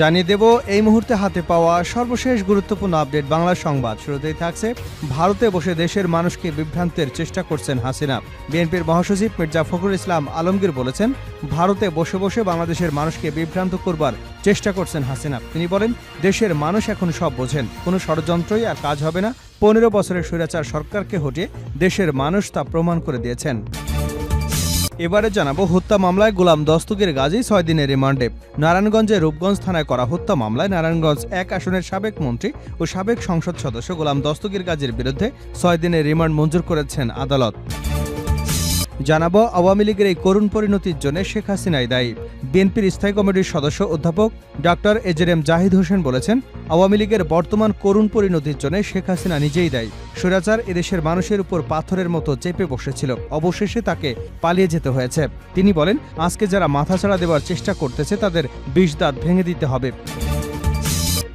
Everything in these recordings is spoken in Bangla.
জানিয়ে দেব, এই মুহূর্তে হাতে পাওয়া সর্বশেষ গুরুত্বপূর্ণ আপডেট বাংলা সংবাদ। শুরুতেই থাকছে, ভারতে বসে দেশের মানুষকে বিভ্রান্তের চেষ্টা করছেন হাসিনা। বিএনপির মহাসচিব মির্জা ফখরুল ইসলাম আলমগীর বলেছেন, ভারতে বসে বসে বাংলাদেশের মানুষকে বিভ্রান্ত করবার চেষ্টা করছেন হাসিনা। তিনি বলেন, দেশের মানুষ এখন সব বোঝেন, কোনো ষড়যন্ত্রই আর কাজ হবে না। পনেরো বছরের স্বৈরাচার সরকারকে হটিয়ে দেশের মানুষ তা প্রমাণ করে দিয়েছেন। এবারে জানাব হত্যা মামলায় গোলাম দস্তগীর গাজী ছয় দিনের রিমান্ডে। নারায়ণগঞ্জে রূপগঞ্জ থানায় করা হত্যা মামলায় নারায়ণগঞ্জ এক আসনের সাবেক মন্ত্রী ও সাবেক সংসদ সদস্য গোলাম দস্তগীর গাজীর বিরুদ্ধে ছয় দিনের রিমান্ড মঞ্জুর করেছেন আদালত। জানাব আওয়ামী লীগের এই করুণ পরিণতির জন্য শেখ হাসিনাই দায়ী। বিএনপির স্থায়ী কমিটির সদস্য অধ্যাপক ডক্টর এজেরেম জাহিদ হোসেন বলেছেন, আওয়ামী লীগের বর্তমান করুণ পরিণতির জন্য শেখ হাসিনা নিজেই দায়ী। স্বৈরাচার এদেশের মানুষের উপর পাথরের মতো চেপে বসেছিল। অবশেষে তাকে পালিয়ে যেতে হয়েছে। তিনি বলেন, আজকে যারা মাথাছাড়া দেওয়ার চেষ্টা করতেছে, তাদের বিষ দাঁত ভেঙে দিতে হবে।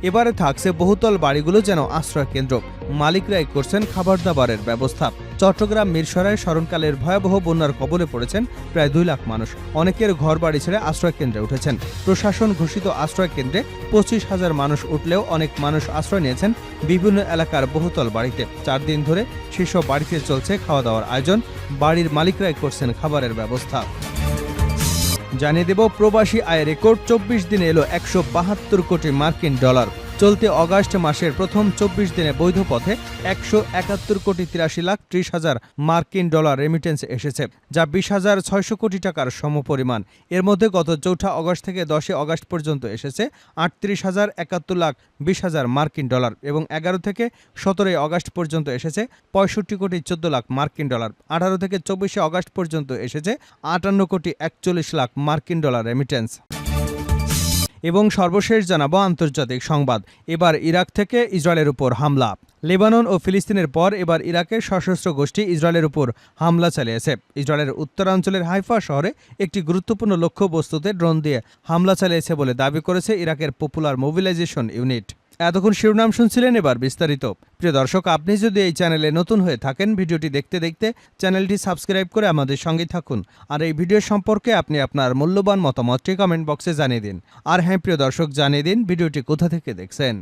এবারে থাকছে বহুতল বাড়িগুলো যেন আশ্রয় কেন্দ্র মালিকরাই করছেন খাবার দাবারের ব্যবস্থা। চট্টগ্রাম মিরসরায় স্মরণকালের ভয়াবহ বন্যার কবলে পড়েছেন প্রায় দুই লাখ মানুষ। অনেকের ঘর বাড়ি ছেড়ে আশ্রয় কেন্দ্রে উঠেছেন। প্রশাসন ঘোষিত আশ্রয় কেন্দ্রে পঁচিশ হাজার মানুষ উঠলেও অনেক মানুষ আশ্রয় নিয়েছেন বিভিন্ন এলাকার বহুতল বাড়িতে। চার দিন ধরে সেসব বাড়িতে চলছে খাওয়া দাওয়ার আয়োজন। বাড়ির মালিকরাই করছেন খাবারের ব্যবস্থা। জানিয়ে দেব, প্রবাসী আয় রেকর্ড চব্বিশ দিনে এলো একশো বাহাত্তর কোটি মার্কিন ডলার। চলতি অগাস্ট মাসের প্রথম চব্বিশ দিনে বৈধ পথে একশো একাত্তর কোটি তিরাশি লাখ ত্রিশ হাজার মার্কিন ডলার রেমিটেন্স এসেছে, যা বিশ হাজার ছয়শো কোটি টাকার সমপরিমাণ। এর মধ্যে গত চৌঠা অগস্ট থেকে দশই অগস্ট পর্যন্ত এসেছে আটত্রিশ হাজার একাত্তর লাখ বিশ হাজার মার্কিন ডলার এবং এগারো থেকে সতেরোই অগস্ট পর্যন্ত এসেছে পঁয়ষট্টি কোটি চোদ্দ লাখ মার্কিন ডলার। আঠারো থেকে চব্বিশে অগস্ট পর্যন্ত এসেছে আটান্ন কোটি একচল্লিশ লাখ মার্কিন ডলার রেমিটেন্স এবং সর্বশেষ জানাব আন্তর্জাতিক সংবাদ। এবার ইরাক থেকে ইসরায়েলের উপর হামলা। লেবানন ও ফিলিস্তিনের পর এবার ইরাকের সশস্ত্র গোষ্ঠী ইসরায়েলের উপর হামলা চালিয়েছে। ইসরায়েলের উত্তরাঞ্চলের হাইফা শহরে একটি গুরুত্বপূর্ণ লক্ষ্যবস্তুতে ড্রোন দিয়ে হামলা চালিয়েছে বলে দাবি করেছে ইরাকের পপুলার মোবিলাইজেশন ইউনিট। এতক্ষণ শিরোনাম শুনছিলেন এবার বিস্তারিত। প্রিয় দর্শক, আপনি যদি এই চ্যানেলে নতুন হয়ে থাকেন, ভিডিওটি দেখতে দেখতে চ্যানেলটি সাবস্ক্রাইব করে আমাদের সঙ্গে থাকুন। আর এই ভিডিও সম্পর্কে আপনি আপনার মূল্যবান মতামতটি কমেন্ট বক্সে জানিয়ে দিন। আর হ্যাঁ প্রিয় দর্শক, জানিয়ে দিন ভিডিওটি কোথা থেকে দেখছেন।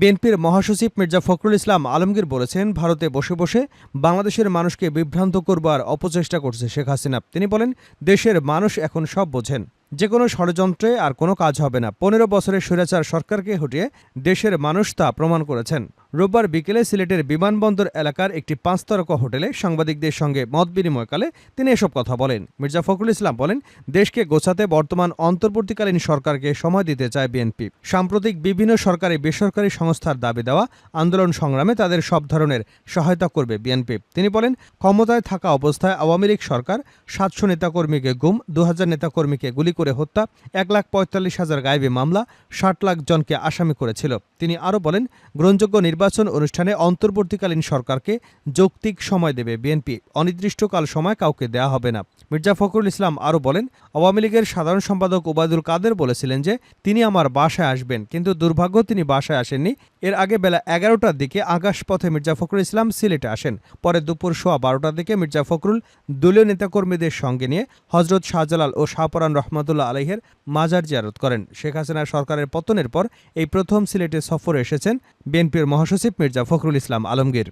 বিএনপির মহাসচিব মির্জা ফখরুল ইসলাম আলমগীর বলেছেন, ভারতে বসে বসে বাংলাদেশের মানুষকে বিভ্রান্ত করবার অপচেষ্টা করছে শেখ হাসিনা। তিনি বলেন, দেশের মানুষ এখন সব বোঝেন। যে কোনো ষড়যন্ত্রে আর কোনো কাজ হবে না। পনেরো বছরের স্বৈরাচার সরকারকে হটিয়ে দেশের মানুষ তা প্রমাণ করেছেন। রোববার বিকেলে সিলেটের বিমানবন্দর এলাকার একটি পাঁচতারকা হোটেলে সাংবাদিকদের সঙ্গে মত বিনিময়কালে তিনি এসব কথা বলেন। মির্জা ফখরুল ইসলাম বলেন, দেশকে গোছাতে বর্তমান অন্তর্বর্তীকালীন সরকারকে সময় দিতে চায় বিএনপি। সাম্প্রতিক বিভিন্ন সরকারি বেসরকারি সংস্থার দাবি দেওয়া, আন্দোলন সংগ্রামে তাদের সব ধরনের সহায়তা করবে বিএনপি। তিনি বলেন, ক্ষমতায় থাকা অবস্থায় আওয়ামী লীগ সরকার সাতশো নেতাকর্মীকে গুম, দু হাজার নেতাকর্মীকে গুলি করে হত্যা, এক লাখ পঁয়তাল্লিশ হাজার গায়েবী মামলা, ষাট লাখ জনকে আসামি করেছিল। তিনি আরও বলেন, গ্রহণযোগ্য নির্বাচন অনুষ্ঠানে অন্তর্বর্তীকালীন সরকারকে যৌক্তিক সময় দেবে বিএনপি। অনির্দিষ্টকাল সময় কাউকে দেয়া হবে না। মির্জা ফখরুল ইসলাম আরও বলেন, আওয়ামী লীগের সাধারণ সম্পাদক ওবায়দুল কাদের বলেছিলেন যে, তিনি আমার বাসায় আসবেন, কিন্তু দুর্ভাগ্য তিনি বাসায় আসেননি। এর আগে বেলা এগারোটার দিকে আকাশপথে মির্জা ফখরুল ইসলাম সিলেটে আসেন। পরে দুপুর সোয়া বারোটার দিকে মির্জা ফখরুল দলীয় নেতাকর্মীদের সঙ্গে নিয়ে হজরত শাহজালাল ও শাহপরান রহমতুল্লাহ আলহের মাজার জিয়ারত করেন। শেখ হাসিনার সরকারের পতনের পর এই প্রথম সিলেটে সফরে এসেছেন বিএনপির মহাসচিব মির্জা ফখরুল ইসলাম আলমগীর।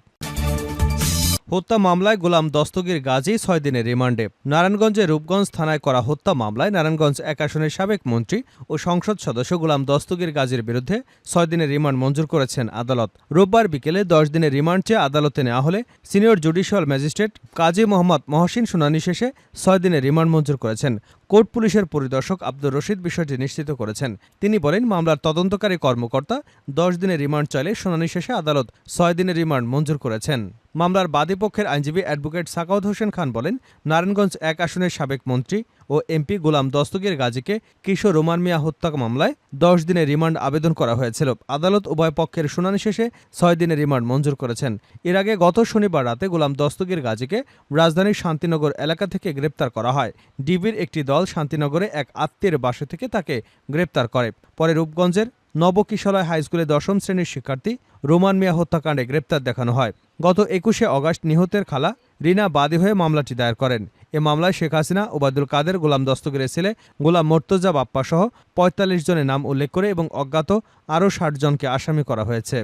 হত্যা মামলায় গোলাম দস্তগীর গাজী ছয় দিনের রিমান্ডে। নারায়ণগঞ্জের রূপগঞ্জ থানায় করা হত্যা মামলায় নারায়ণগঞ্জ এক আসনের সাবেক মন্ত্রী ও সংসদ সদস্য গোলাম দস্তগীর গাজীর বিরুদ্ধে ছয় দিনের রিমান্ড মঞ্জুর করেছেন আদালত। রোববার বিকেলে দশ দিনের রিমান্ড চেয়ে আদালতে নেওয়া হলে senior judicial magistrate Kazi Mohammad Mohsin শুনানি শেষে ছয় দিনের রিমান্ড মঞ্জুর করেছেন। কোর্ট পুলিশের পরিদর্শক আব্দুর রশিদ বিষয়টি নিশ্চিত করেছেন। তিনি বলেন, মামলার তদন্তকারী কর্মকর্তা দশ দিনের রিমান্ড চাইলে শুনানি শেষে আদালত ছয় দিনের রিমান্ড মঞ্জুর করেছেন। মামলার বাদীপক্ষের আইনজীবী অ্যাডভোকেট সাকাউদ হোসেন খান বলেন, নারায়ণগঞ্জ এক আসনের সাবেক মন্ত্রী ও এমপি গোলাম দস্তগীর গাজীকে কিশোর রোমান মিয়া হত্যা মামলায় দশ দিনের রিমান্ড আবেদন করা হয়েছিল। আদালত উভয় পক্ষের শুনানি শেষে ছয় দিনের রিমান্ড মঞ্জুর করেছেন। এর আগে গত শনিবার রাতে গোলাম দস্তগীর গাজীকে রাজধানীর শান্তিনগর এলাকা থেকে গ্রেপ্তার করা হয়। ডিবির একটি দল শান্তিনগরে এক আত্মীয়ের বাসা থেকে তাকে গ্রেপ্তার করে। পরে রূপগঞ্জের নবকিশলয় হাইস্কুলে দশম শ্রেণির শিক্ষার্থী রোমান মিয়া হত্যাকাণ্ডে গ্রেপ্তার দেখানো হয়। গত একুশে অগাস্ট নিহতের খালা রিনা বাদী হয়ে মামলাটি দায়ের করেন। এ মামলায় শেখ হাসিনা, ওবায়দুল কাদের, গোলাম দস্তগীরের ছেলে গোলাম মোর্তজা বাপ্পাসহ পঁয়তাল্লিশ জনের নাম উল্লেখ করে এবং অজ্ঞাত আরও ষাট জনকে আসামি করা হয়েছে।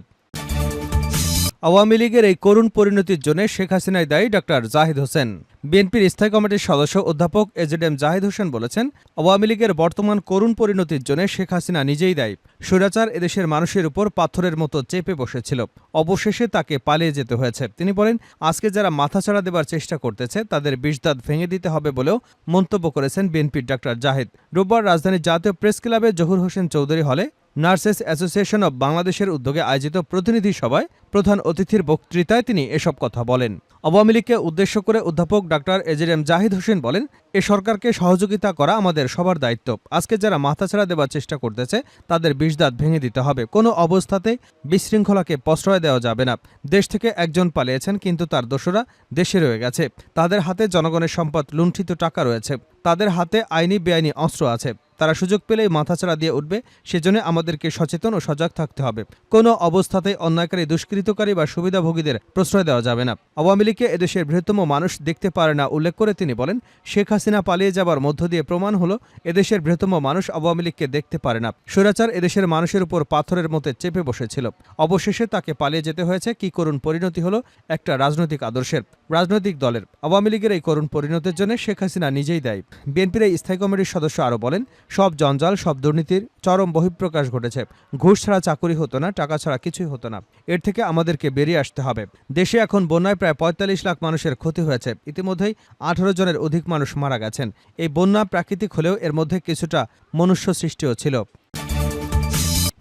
আওয়ামী লীগের এই করুণ পরিণতির জন্য শেখ হাসিনায় দায়ী ডক্টর জাহিদ হোসেন। বিএনপির স্থায়ী কমিটির সদস্য অধ্যাপক এজেড এম জাহিদ হোসেন বলেছেন, আওয়ামী লীগের বর্তমান করুণ পরিণতির জন্য শেখ হাসিনা নিজেই দায়ী। স্বৈরাচার এদেশের মানুষের উপর পাথরের মতো চেপে বসেছিল। অবশেষে তাকে পালিয়ে যেতে হয়েছে। তিনি বলেন, আজকে যারা মাথাচাড়া দেবার চেষ্টা করতেছে, তাদের বিষদাঁত ভেঙে দিতে হবে বলেও মন্তব্য করেছেন বিএনপির ডক্টর জাহিদ। রোববার রাজধানীর জাতীয় প্রেস ক্লাবে জহুর হোসেন চৌধুরী হলে নার্সেস অ্যাসোসিয়েশন অব বাংলাদেশের উদ্যোগে আয়োজিত প্রতিনিধি সভায় প্রধান অতিথির বক্তৃতায় তিনি এসব কথা বলেন। আওয়ামী লীগকে উদ্দেশ্য করে অধ্যাপক ডাক্তার এজের এম জাহিদ হোসেন বলেন, এ সরকারকে সহযোগিতা করা আমাদের সবার দায়িত্ব। আজকে যারা মাথাছাড়া দেওয়ার চেষ্টা করতেছে, তাদের বিষদাঁত ভেঙে দিতে হবে। কোনো অবস্থাতে বিশৃঙ্খলাকে প্রশ্রয় দেওয়া যাবে না। দেশ থেকে একজন পালিয়েছেন, কিন্তু তার দোষরা দেশে রয়ে গেছে। তাদের হাতে জনগণের সম্পদ লুণ্ঠিত টাকা রয়েছে। তাদের হাতে আইনি বেআইনি অস্ত্র আছে। তারা সুযোগ পেলেই মাথাচাড়া দিয়ে উঠবে, সেজন্য আমাদেরকে সচেতন ও সজাগ থাকতে হবে। কোনো অবস্থাতেই অন্যায়কারী, দুষ্কৃতকারী বা সুবিধাভোগীদের প্রশ্রয় দেওয়া যাবে না। আওয়ামী লীগকে এদেশের বৃহত্তম মানুষ দেখতে পারে না, উল্লেখ করে তিনি বলেন, শেখ হাসিনা পালিয়ে যাবার মধ্য দিয়ে প্রমাণ হলো, এদেশের বৃহত্তম মানুষ আওয়ামী লীগকে দেখতে পারে না। স্বৈরাচার এদেশের মানুষের উপর পাথরের মতো চেপে বসেছিল। অবশেষে তাকে পালিয়ে যেতে হয়েছে, কি করুণ পরিণতি হলো, একটা রাজনৈতিক আদর্শের। রাজনৈতিক দলের। আওয়ামী লীগের এই করুণ পরিণতির জন্য শেখ হাসিনা নিজেই দায়ী। বিএনপির এই স্থায়ী কমিটির সদস্য আরও বলেন সব জঞ্জাল, সব দুর্নীতির চরম বহিঃপ্রকাশ ঘটেছে। ঘুষ ছাড়া চাকরি হতো না, টাকা ছাড়া কিছুই হতো না। এর থেকে আমাদেরকে বেরিয়ে আসতে হবে। দেশে এখন বন্যায় প্রায় পঁয়তাল্লিশ লাখ মানুষের ক্ষতি হয়েছে। ইতিমধ্যেই আঠারো জনের অধিক মানুষ মারা গেছেন। এই বন্যা প্রাকৃতিক হলেও এর মধ্যে কিছুটা মনুষ্য সৃষ্টিও ছিল।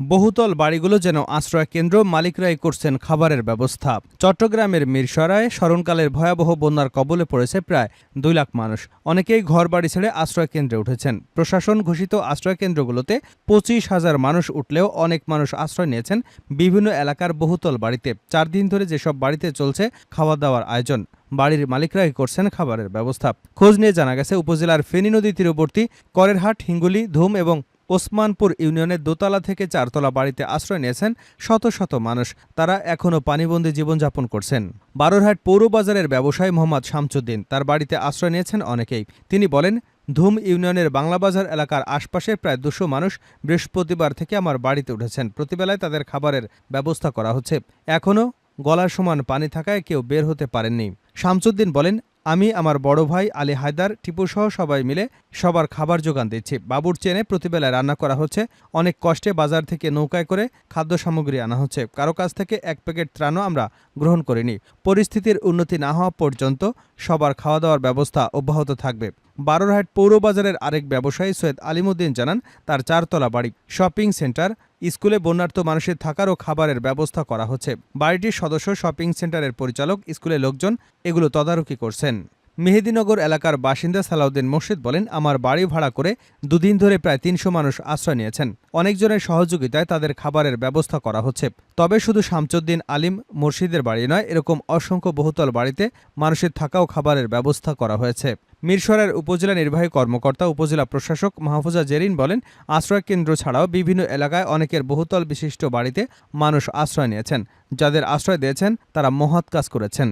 বহুতল বাড়িগুলো যেন আশ্রয় কেন্দ্র মালিকরাই করছেন খাবারের ব্যবস্থা। চট্টগ্রামের মিরসরায় স্মরণকালের ভয়াবহ বন্যার কবলে পড়েছে প্রায় দুই লাখ মানুষ। অনেকেই ঘর বাড়ি ছেড়ে আশ্রয় কেন্দ্রে উঠেছেন। প্রশাসন ঘোষিত আশ্রয় কেন্দ্রগুলোতে পঁচিশ হাজার মানুষ উঠলেও অনেক মানুষ আশ্রয় নিয়েছেন বিভিন্ন এলাকার বহুতল বাড়িতে। চার দিন ধরে যেসব বাড়িতে চলছে খাওয়া দাওয়ার আয়োজন, বাড়ির মালিকরাই করছেন খাবারের ব্যবস্থা। খোঁজ নিয়ে জানা গেছে, উপজেলার ফেনী নদী তীরবর্তী করেরহাট, হিঙ্গুলি, ধুম এবং ওসমানপুর ইউনিয়নের দোতলা থেকে চারতলা বাড়িতে আশ্রয় নিয়েছেন শত শত মানুষ। তারা এখনও পানিবন্দী জীবনযাপন করছেন। বারোরহাট পৌর বাজারের ব্যবসায়ী মোহাম্মদ শামসুদ্দিন তার বাড়িতে আশ্রয় নিয়েছেন অনেকেই। তিনি বলেন, ধুম ইউনিয়নের বাংলাবাজার এলাকার আশপাশের প্রায় দুশো মানুষ বৃহস্পতিবার থেকে আমার বাড়িতে উঠেছেন। প্রতিবেলায় তাদের খাবারের ব্যবস্থা করা হচ্ছে। এখনও গলার সমান পানি থাকায় কেউ বের হতে পারেননি। শামসুদ্দিন বলেন আমি আমার বড় ভাই আলী হায়দার টিপুসহ সবাই মিলে সবার খাবার যোগান দিচ্ছি। বাবুর চেনে প্রতিবেলায় রান্না করা হচ্ছে। অনেক কষ্টে বাজার থেকে নৌকায় করে খাদ্য সামগ্রী আনা হচ্ছে। কারও কাছ থেকে এক প্যাকেট ত্রাণও আমরা গ্রহণ করিনি। পরিস্থিতির উন্নতি না হওয়া পর্যন্ত সবার খাওয়া দাওয়ার ব্যবস্থা অব্যাহত থাকবে। বারোরহাট পৌরবাজারের আরেক ব্যবসায়ী সৈয়দ আলিমুদ্দিন জানান, তার চারতলা বাড়ি। শপিং সেন্টার, স্কুলে বন্যার্থ মানুষের থাকার ও খাবারের ব্যবস্থা করা হচ্ছে। বাড়িটির সদস্য শপিং সেন্টারের পরিচালক স্কুলে লোকজন এগুলো তদারকি করছেন। মেহেদিনগর এলাকার বাসিন্দা সালাউদ্দিন মোর্শেদ বলেন, আমার বাড়ি ভাড়া করে দুদিন ধরে প্রায় তিনশো মানুষ আশ্রয় নিয়েছেন। অনেকজনের সহযোগিতায় তাদের খাবারের ব্যবস্থা করা হচ্ছে। তবে শুধু শামচুদ্দিন আলিম মুর্শিদের বাড়ি নয়, এরকম অসংখ্য বহুতল বাড়িতে মানুষের থাকা ও খাবারের ব্যবস্থা করা হয়েছে। মিরসরার উপজেলা নির্বাহী কর্মকর্তা, উপজেলা প্রশাসক মাহফুজা জেরিন বলেন আশ্রয় কেন্দ্র ছাড়াও বিভিন্ন এলাকায় অনেকের বহুতল বিশিষ্ট বাড়িতে মানুষ আশ্রয় নিয়েছেন। যাদের আশ্রয় দিয়েছেন, তারা মহৎ কাজ করেছেন।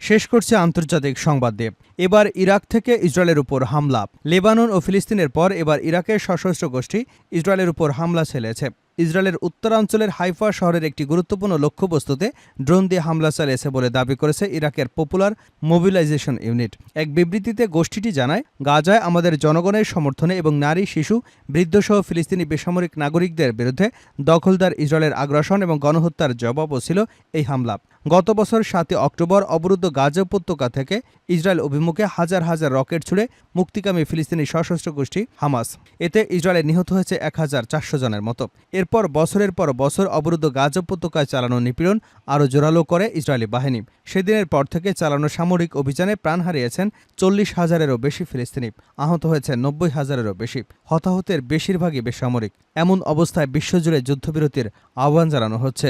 শেষ করছে আন্তর্জাতিক সংবাদ দেব। এবার ইরাক থেকে ইসরায়েলের উপর হামলা। লেবানন ও ফিলিস্তিনের পর এবার ইরাকের সশস্ত্র গোষ্ঠী ইসরায়েলের উপর হামলা চালিয়েছে। ইসরায়েলের উত্তরাঞ্চলের হাইফা শহরের একটি গুরুত্বপূর্ণ লক্ষ্যবস্তুতে ড্রোন দিয়ে হামলা চালিয়েছে বলে দাবি করেছে ইরাকের পপুলার মোবিলাইজেশন ইউনিট। এক বিবৃতিতে গোষ্ঠীটি জানায়, গাজায় আমাদের জনগণের সমর্থনে এবং নারী, শিশু, বৃদ্ধসহ ফিলিস্তিনি বেসামরিক নাগরিকদের বিরুদ্ধে দখলদার ইসরায়েলের আগ্রাসন এবং গণহত্যার জবাবও ছিল এই হামলা। গত বছর সাতই অক্টোবর অবরুদ্ধ গাজা উপত্যকা থেকে ইসরায়েল অভিমুখে হাজার হাজার রকেট ছুড়ে মুক্তিকামী ফিলিস্তিনি সশস্ত্র গোষ্ঠী হামাস। এতে ইসরায়েলে নিহত হয়েছে এক হাজার চারশো জনের মতো। এরপর বছরের পর বছর অবরুদ্ধ গাজা উপত্যকায় চালানো নিপীড়ন আরও জোরালো করে ইসরায়েলি বাহিনী। সেদিনের পর থেকে চালানো সামরিক অভিযানে প্রাণ হারিয়েছেন চল্লিশ হাজারেরও বেশি ফিলিস্তিনি। আহত হয়েছে নব্বই হাজারেরও বেশি। হতাহতের বেশিরভাগই বেসামরিক। এমন অবস্থায় বিশ্বজুড়ে যুদ্ধবিরতির আহ্বান জানানো হচ্ছে।